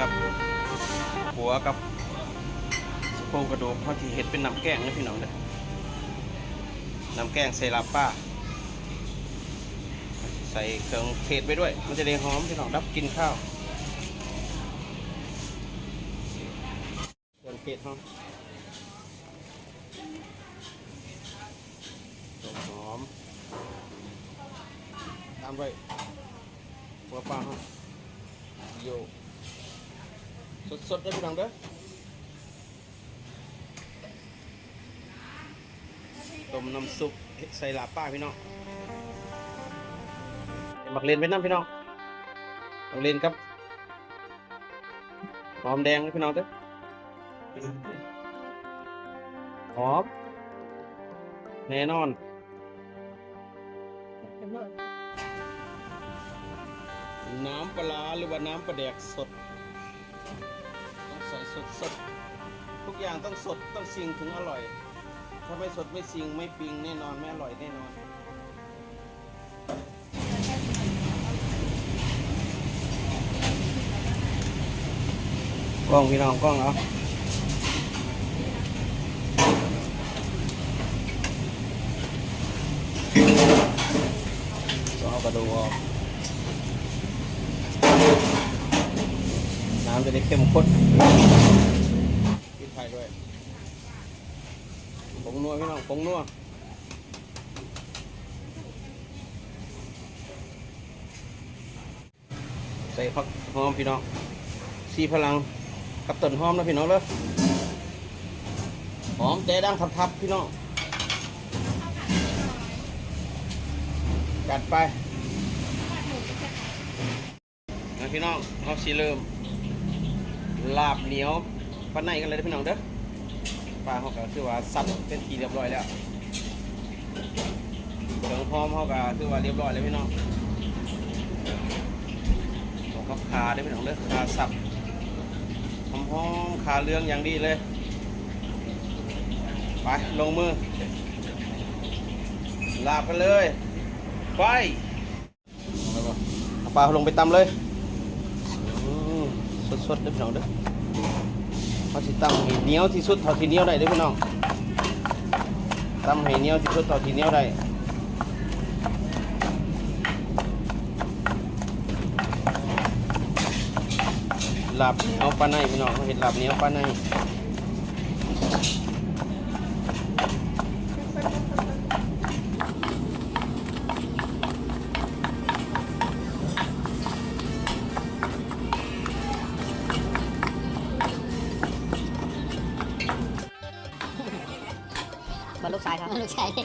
กับหัวกับสะโพกกระดูกเขาที่เห็ดเป็นน้ำแกงนะพี่น้องเด้อน้ำแกงใส่ลาบป้า ใส่เครื่องเทศไปด้วย มันจะได้หอมพี่น้องรับกินข้าวเครื่องเทศหอมต้นหอมตามด้วยหัวปลาหอมโย สดๆได้อพี่น้องเด้อต้มน้ำซุปใส่ลาบป้าพี่น้องมักเรียนไปน้ำพี่น้องมักเรียนครับหอมแดงนะพี่น้องเด้อหอมแน่นอนน้ำปลาร้าหรือว่าน้ำปลาแดกสดต้องใสดสดทุกอย่างต้องสดต้องสิงถึงอร่อย ถ้าไม่สดไม่สิงไม่ปิงแน่นอนไม่อร่อยแน่นอนกล้องพี่น้องกล้องเอาต้องเอากระดูกออก น้ำจะได้เข้มข้นพริกไทยด้วยผงนัวพี่น้องผงนัวใส่ผักหอมพี่น้องสีพลังกับต้นหอมนะพี่น้องเลยหอมแต่ดังทับๆพี่น้องจัดไปนะพี่น้องเขาสีเริ่ม ลาบเหนียวปลาในกันเลยพี่น้องเด้อปลาเขาก็คือว่าซับเป็นทีเรียบร้อยแล้วเครื่องหอมเขาก็คือว่าเรียบร้อยแล้วพี่น้องของเขาคาได้พี่น้องเด้อคาสับหอมหอมขาเรื่องอย่างดีเลยไปลงมือ ลาบกันเลยไปเอาปลาลงไปตำเลยสดๆเด้อพี่น้องเด้อ เขาสิตำให้เหนียวที่สุดเท่าที่เหนียวได้เด้อพี่น้องตำให้เหนียวที่สุดเท่าที่เหนียวได้หลับเหนียวปลาในพี่น้องเขาเห็นลาบเหนียวปลาใน บอลลูกชายครับลูกชายเ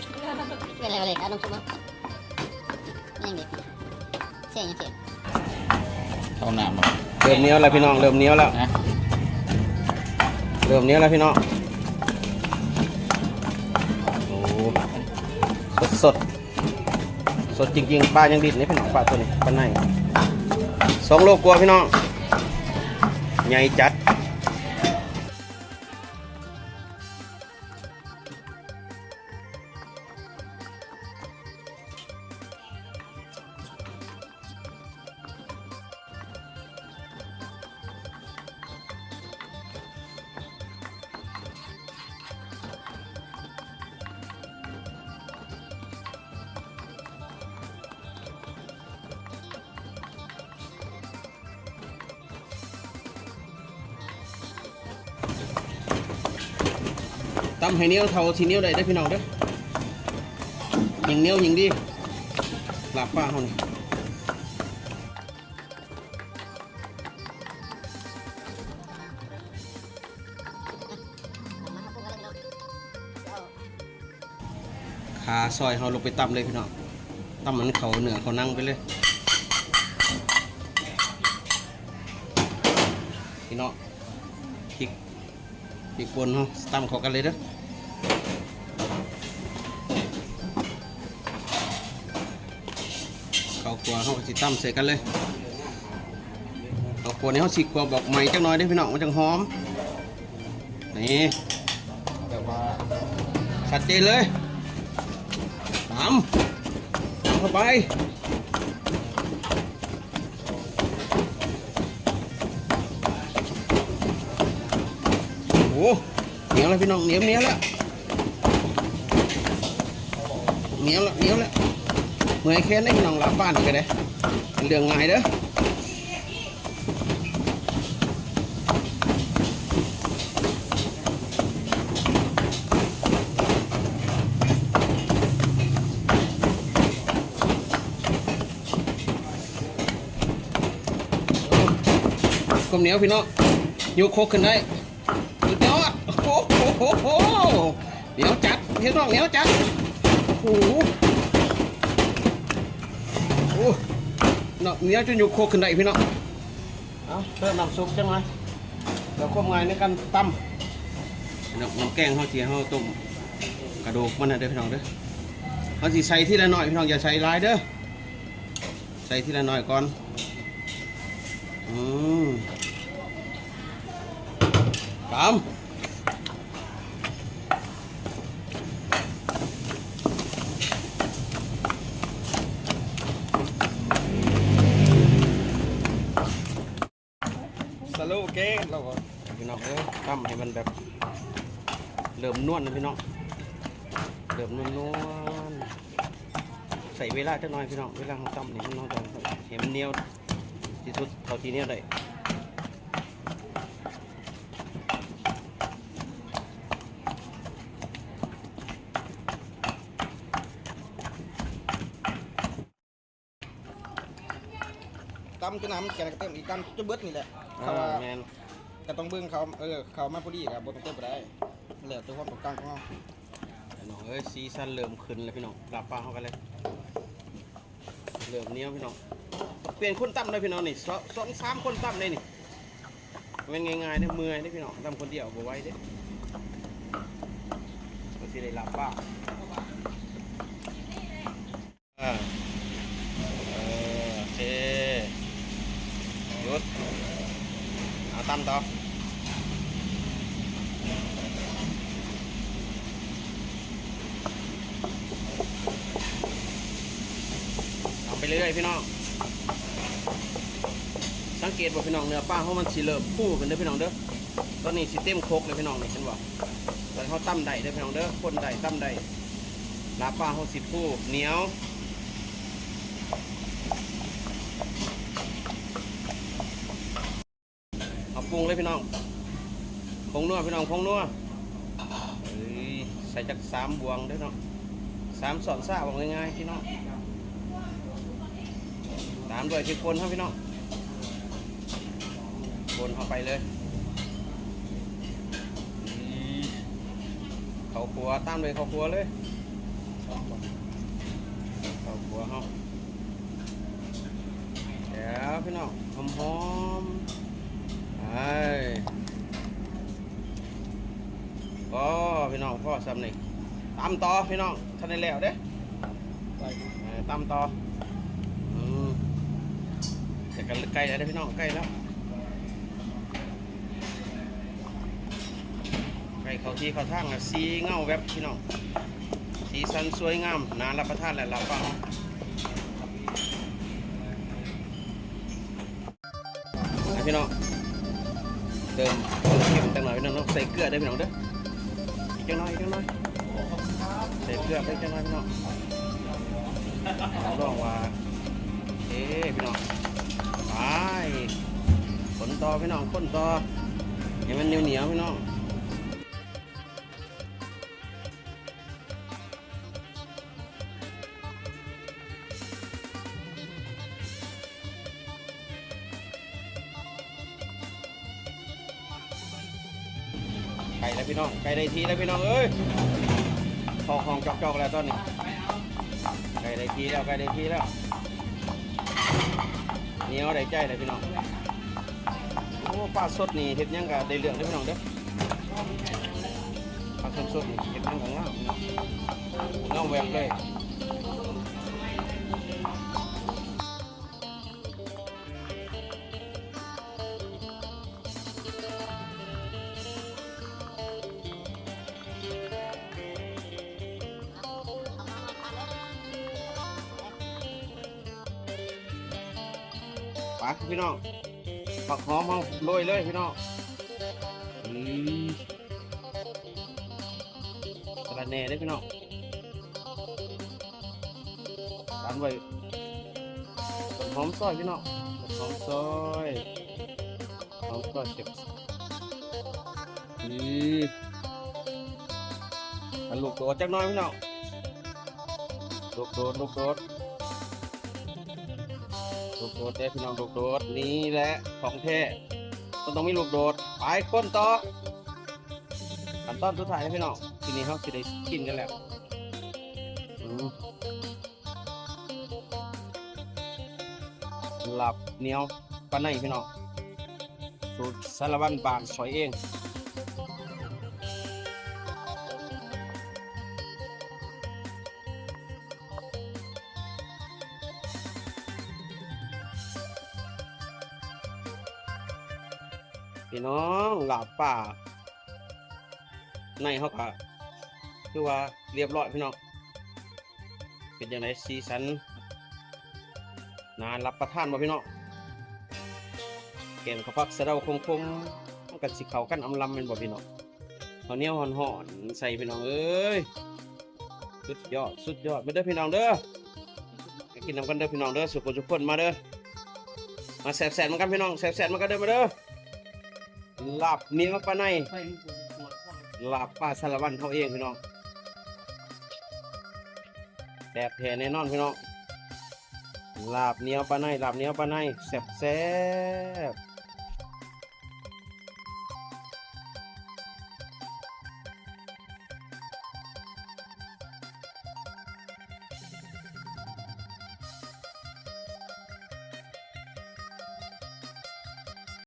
ป็นอะไรเลยครับน้องชุบยังเด็กเสียงยังเสียงเข้าน้ำเริ่มเหนียวแล้วพี่น้องเริ่มเหนียวแล้วนะเริ่มเหนียวแล้วพี่น้องโอ้สดสดสดจริง ๆปลายังดิดนี่พี่น้องปลาตัวนี้ปลาในสองโลกว่าพี่น้องใหญ่จัด ตำให้เนี้ยวเท่าที่เนี้ยวได้ได้พี่น้องเด้อยิงเนี้ยวยิงดีลาบป้าเขานี่มาครับพวกเราพี่น้องขาซอยเขาลงไปตำเลยพี่น้องตำมันเขาเหนือเขานั่งไปเลยพี่น้องพริกพริกป่นเขาตำเขากันเลยเด้อ ขัวเขาสิตำใส่กันเลยเขากลัวนี่เขาสิกลัวบอกใหม่จังหน่อยได้พี่น้องมันจังหอมนี่แบบว่าชัดเจนเลยตามตามเข้าไปโอ้เหนียวแล้วพี่น้องเหนียวเหนียวแล้วเหนียวแล้วเหนียวแล้ว เมื่อยแค้นได้น้องรับบ้านกันเลยเรื่องง่ายเด้อกมเหนียวพี่น้องยกโคกขึ้นได้สุดยอดโอ้โหเหนียวจัดพี่น้องเหนียวจัดโอ้โหโอ้ เนาะเหนียวจนยกโคกขึ้นได้พี่น้องเอาเริ่มน้ำซุปจังเลยเดี๋ยวความง่ายในการตำน้ำน้ำแกงเขาที่เขาต้มกระดูกมันนะเด้อพี่น้องเด้อเขาสิใส่ทีละหน่อยพี่น้องอย่าใส่หลายเด้อใส่ทีละหน่อยก่อนอืมตาม โลเกเราก็พี่น้องเอ้ยทำให้มันแบบเริ่มนวลนะพี่น้องเริ่มนวลนวลใส่เวลาจะน้อยพี่น้องเวลาของตั้มนี่พี่น้องต้องเห็นมันเนียวที่สุดเท่าที่เนียวได้ตำจะน้ำแกงกระเต็มอีกตำจะเบิดนี่แหละ เขาว่าแมนก็ต้องเบิ่งเขาเออเขามาพอดีกับบนต้องเต็มไปได้แล้วแต่ความต้องการของเราพี่น้องเอ้ยซีซั่นเริ่มขึ้นแล้วพี่น้องลาบปลาเขากันเลยเริ่มเหนี้ยวพี่น้องเปลี่ยนคนตั้มเลยพี่น้องนี่สองสองสามคนตั้มเลยนี่เป็นง่ายๆเนี่ยเมื่อยเนี่ยพี่น้องตั้มคนเดียวบ่ไหวเด้ก็สิได้ลาบปลาอ่าเออโอเคหยุดเอา ตั้มต่อเอาไปเรื่อยๆพี่น้อง สังเกตว่าพี่น้องเนื้อปลาเขามันสีเริ่มฟูขึ้นเด้อพี่น้องเด้อ ตอนนี้สิเต็มโครกเลยพี่น้องนี่เห็นบ่ตอนเขาตั้มได้เด้อพี่น้องเด้อคนได้ตั้มได้ลาปลาเขาสิฟูเหนียว เอา ปรุงเลยพี่น้องพงนัวพี่น้องพงนัวเอ้ยใส่จากสามบวงด้อเนาะสามสอนซ่าบอกง่ายๆพี่น้องตามด้วยพริกป่นครับพี่น้องป่นเข้าไปเลยอีข้าวคั่วตามด้วยข้าวคั่วเลยเขาวคั่วเฮาเดี๋ยวพี่น้องหอมๆ ก็พี่น้องพ่อซ้ำนี่ตามต่อพี่น้องท่านได้แล้วเด้เออตามต่ออืมแต่กันใกล้แล้วพี่น้องใกล้แล้วใกล้เขาที่เขาทางสีเงาแบบพี่น้องสีสันสวยงามน่ารับประทานและรับฟังพี่น้อง เดิมเค็มจังหน่อยพี่น้องใส่เกลือได้พี่น้องเด้ออีกจังหน่อยอีกจังหน่อยใส่เกลือไปจังหน่อยพี่น้องลองว่าเอ้พี่น้องไปขนต่อพี่น้องขนต่อให้มันเหนียวเหนียวพี่น้อง ไก่แล้วพี่น้องไก่ได้ทีแล้วพี่น้องเอ้ยทองของจอกๆแล้วตอนนี้ไก่ได้ทีแล้วไก่ได้ทีแล้วเหนียวได้ใจเลยพี่น้องโอ้ปลาสดนี่เห็ดยังกะได้เรื่องเด้พี่น้องเด้อปลาสดสดนี่เห็ดยังกะงาน้องแหวกเลย ปลาพี่น้องปักหอมเอาโรยเลยพี่น้องอืมระแหน่ได้พี่น้องตามไว้ต้นหอมซอยพี่น้องต้นหอมซอยหอมซอยเก็บนี่อันลูกโดดจักน้อยพี่น้องลูกโดดลูกโดด ดดได้พี่น้องลูกโดดนี่แหละของแท้มันต้องมีลูกโดดไปก้นต่อขั้นตอนสุดท้ายนะพี่น้องทีนี้เขาจะได้กินกันแล้วหลับเหนียวปลาในพี่น้องสูตรสารวัตรบางสอยเอง พี่น้องหลับป่า ในเขาก็คือว่าเรียบร้อยพี่น้อง เป็นยังไงสีสันนานรับประทานบ่พี่น้องแกงข้าวผักสะเดาคมๆมันกันสิเขากันอำลำแม่นบ่พี่น้องข้าเนียวห่อนใส่พี่น้องเอ้ยสุดยอดสุดยอดมาเด้อพี่น้องเด้อกินน้ำกันเด้อพี่น้องเด้อสุขทุกคนมาเด้อมาแซ่บมันกันพี่น้องแซ่บมันกันเด้อมาเด้อ ลาบเนียวปลาในลาบป้าสารวันเขาเองพี่น้องแบบแท้แน่นอนพี่น้องลาบเนียวปลาในลาบเนียวปลาในแซ่บแซ่บ